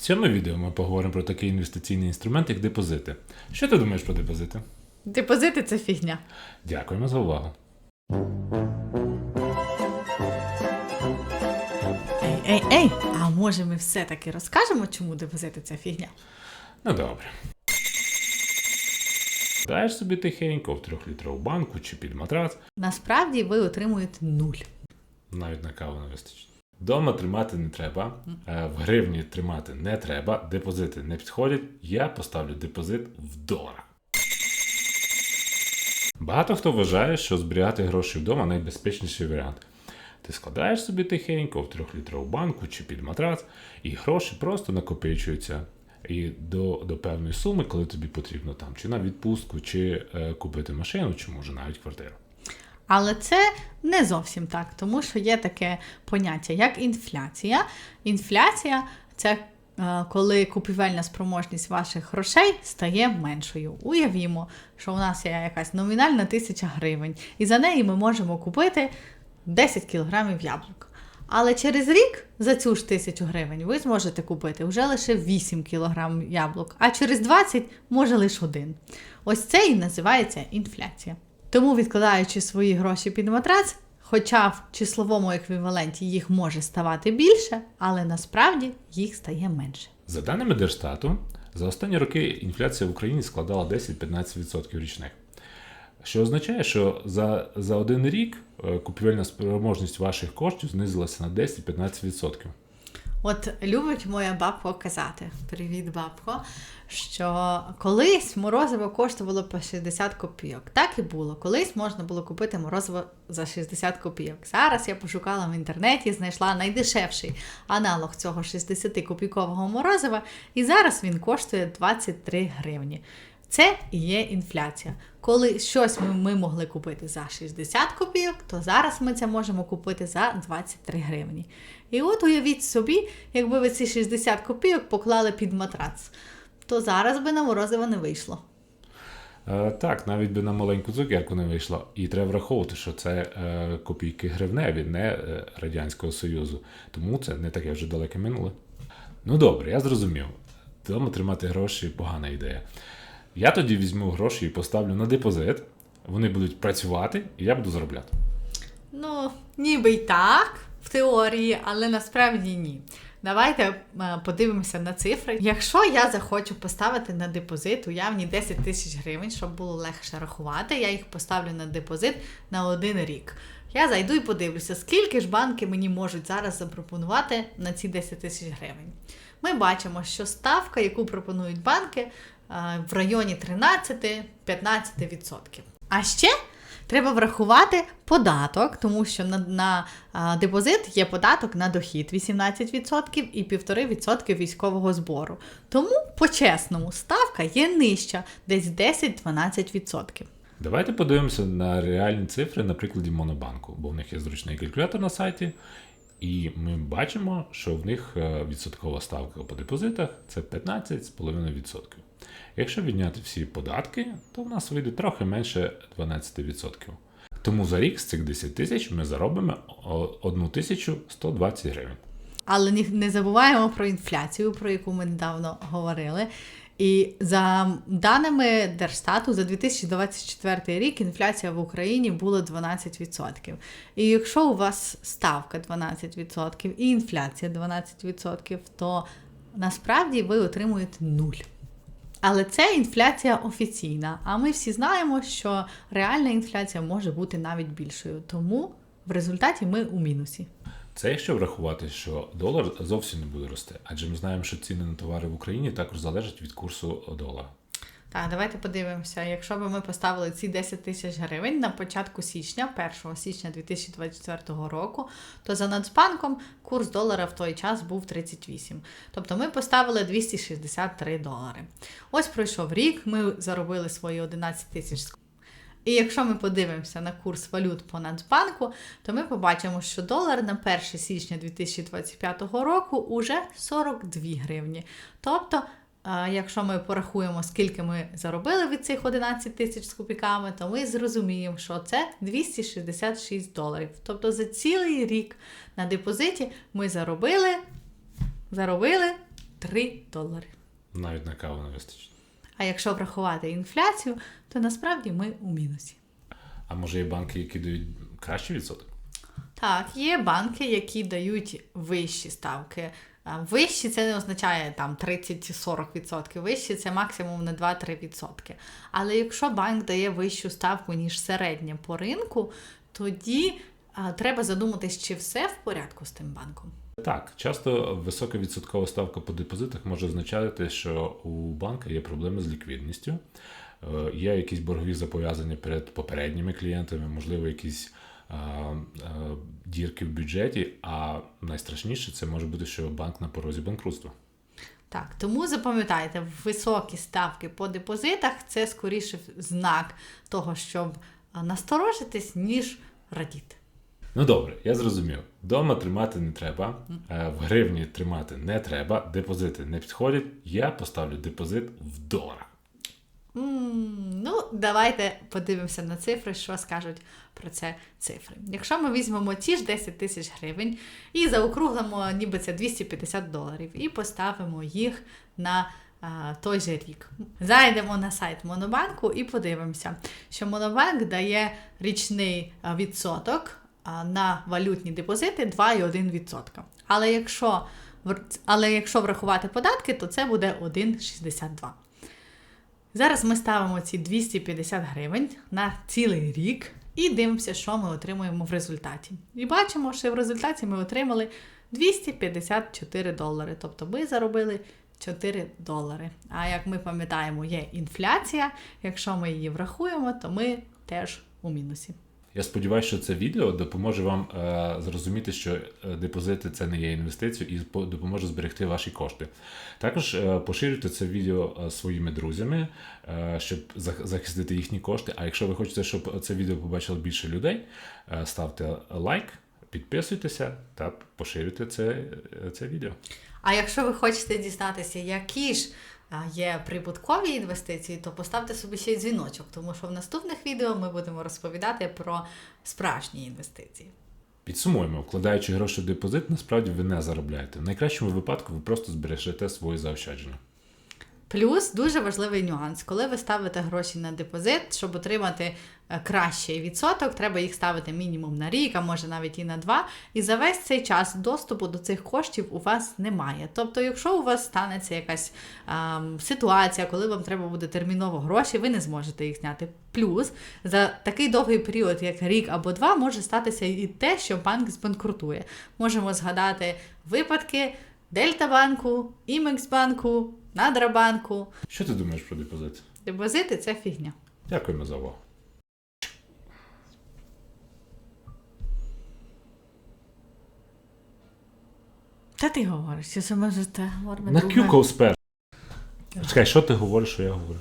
цьому відео ми поговоримо про такий інвестиційний інструмент, як депозити. Що ти думаєш про депозити? Депозити це фігня. Дякуємо за увагу. Ей, ей, ей! А може ми все-таки розкажемо, чому депозити це фігня? Ну добре. Даєш собі тихенько в трьохлітрову банку чи під матрац, Насправді ви отримуєте нуль. навіть на каву не вистачить. Дома тримати не треба, е, в гривні тримати не треба, депозити не підходять. Я поставлю депозит в доларах. Багато хто вважає, що зберігати гроші вдома найбезпечніший варіант. Ти складаєш собі тихенько в трьохлітрову банку чи під матрац, і гроші просто накопичуються. І до, до певної суми, коли тобі потрібно там чи на відпустку, чи е, купити машину, чи може навіть квартиру. Але це не зовсім так, тому що є таке поняття, як інфляція. Інфляція це е, коли купівельна спроможність ваших грошей стає меншою. Уявімо, що у нас є якась номінальна тисяча гривень, і за неї ми можемо купити 10 кілограмів яблук. Але через рік за цю ж тисячу гривень ви зможете купити вже лише 8 кг яблук, а через 20 може лише один. Ось це і називається інфляція. Тому, відкладаючи свої гроші під матрац, хоча в числовому еквіваленті їх може ставати більше, але насправді їх стає менше. За даними Держстату, за останні роки інфляція в Україні складала 10-15% річних. Що означає, що за, за один рік е, купівельна спроможність ваших коштів знизилася на 10-15%. От любить моя бабка казати: Привіт, бабко! Що колись морозиво коштувало по 60 копійок. Так і було. Колись можна було купити морозиво за 60 копійок. Зараз я пошукала в інтернеті, знайшла найдешевший аналог цього 60 копійкового морозива, і зараз він коштує 23 гривні. Це і є інфляція. Коли щось ми, ми могли купити за 60 копійок, то зараз ми це можемо купити за 23 гривні. І от уявіть собі, якби ви ці 60 копійок поклали під матрац, то зараз би на морозиво не вийшло. Е, Так, навіть би на маленьку цукерку не вийшло. І треба враховувати, що це е, копійки гривневі, не е, Радянського Союзу. Тому це не таке вже далеке минуле. Ну добре, я зрозумів. Дома тримати гроші погана ідея. Я тоді візьму гроші і поставлю на депозит. Вони будуть працювати, і я буду заробляти. Ну, ніби й так, в теорії, але насправді ні. Давайте е, подивимося на цифри. Якщо я захочу поставити на депозит уявні 10 тисяч гривень, щоб було легше рахувати, я їх поставлю на депозит на один рік. Я зайду і подивлюся, скільки ж банки мені можуть зараз запропонувати на ці 10 тисяч гривень. Ми бачимо, що ставка, яку пропонують банки, в районі 13-15%. А ще Треба врахувати податок, тому що на, на депозит є податок на дохід 18% і 1,5% військового збору. Тому, по-чесному, ставка є нижча, десь 10-12%. Давайте подивимося на реальні цифри на прикладі Монобанку, бо в них є зручний калькулятор на сайті, і ми бачимо, що в них е, відсоткова ставка по депозитах це 15,5%. Якщо відняти всі податки, то в нас вийде трохи менше 12%. Тому за рік з цих 10 тисяч ми заробимо о- 1120 гривень. Але не забуваємо про інфляцію, про яку ми недавно говорили. І за даними Держстату, за 2024 рік інфляція в Україні була 12%. І якщо у вас ставка 12% і інфляція 12%, то насправді ви отримуєте нуль. Але це інфляція офіційна. А ми всі знаємо, що реальна інфляція може бути навіть більшою. Тому в результаті ми у мінусі. Це якщо врахувати, що долар зовсім не буде рости, адже ми знаємо, що ціни на товари в Україні також залежать від курсу долара. Так, давайте подивимося. Якщо б ми поставили ці 10 тисяч гривень на початку січня, 1 січня 2024 року, то за Нацбанком курс долара в той час був 38. Тобто ми поставили 263 долари. Ось пройшов рік, ми заробили свої 11 тисяч. І якщо ми подивимося на курс валют по Нацбанку, то ми побачимо, що долар на 1 січня 2025 року уже 42 гривні. Тобто Якщо ми порахуємо, скільки ми заробили від цих 11 тисяч з копійками, то ми зрозуміємо, що це 266 доларів. Тобто за цілий рік на депозиті ми заробили, заробили 3 долари. Навіть на каву не вистачить. А якщо врахувати інфляцію, то насправді ми у мінусі. А може є банки, які дають кращий відсоток? Так, є банки, які дають вищі ставки. Вищі це не означає там 30-40%. Вищі це максимум на 2-3%. Але якщо банк дає вищу ставку, ніж середня по ринку, тоді а, треба задуматись, чи все в порядку з тим банком. Так, часто висока відсоткова ставка по депозитах може означати, що у банка є проблеми з ліквідністю, е, є якісь боргові зобов'язання перед попередніми клієнтами, можливо, якісь е, е, дірки в бюджеті. А найстрашніше це може бути, що банк на порозі банкрутства. Так, тому запам'ятайте, високі ставки по депозитах це скоріше знак того, щоб насторожитись, ніж радіти. Ну добре, я зрозумів. Дома тримати не треба, е, в гривні тримати не треба, депозити не підходять. Я поставлю депозит в доларах. М, Ну, давайте подивимося на цифри, що скажуть про це цифри. Якщо ми візьмемо ті ж 10 тисяч гривень і заокруглимо, ніби це 250 доларів, і поставимо їх на а, той же рік. Зайдемо на сайт Монобанку і подивимося, що Монобанк дає річний а, відсоток на валютні депозити 2,1%. Але якщо, але якщо врахувати податки, то це буде 1,62%. Зараз ми ставимо ці 250 гривень на цілий рік і дивимося, що ми отримуємо в результаті. І бачимо, що в результаті ми отримали 254 долари. Тобто ми заробили 4 долари. А як ми пам'ятаємо, є інфляція. Якщо ми її врахуємо, то ми теж у мінусі. Я сподіваюся, що це відео допоможе вам е, зрозуміти, що е, депозити це не є інвестицією і допоможе зберегти ваші кошти. Також е, поширюйте це відео е, своїми друзями, е, щоб захистити їхні кошти. А якщо ви хочете, щоб це відео побачило більше людей, е, ставте лайк, підписуйтеся та поширюйте це, е, це відео. А якщо ви хочете дізнатися, які ж є прибуткові інвестиції, то поставте собі ще й дзвіночок, тому що в наступних відео ми будемо розповідати про справжні інвестиції. Підсумуємо, вкладаючи гроші в депозит, насправді ви не заробляєте. В найкращому випадку ви просто збережете свої заощадження. Плюс дуже важливий нюанс, коли ви ставите гроші на депозит, щоб отримати е, кращий відсоток, треба їх ставити мінімум на рік, а може навіть і на два. І за весь цей час доступу до цих коштів у вас немає. Тобто, якщо у вас станеться якась ем, ситуація, коли вам треба буде терміново гроші, ви не зможете їх зняти. Плюс за такий довгий період, як рік або два, може статися і те, що банк збанкрутує. Можемо згадати випадки Дельтабанку, Імексбанку, Надрабанку. Що ти думаєш про депозити? Депозити це фігня. Дякуємо за увагу. Та ти говориш, що саме за те говоримо. На кюков спер. Чекай, що ти говориш, що я говорю?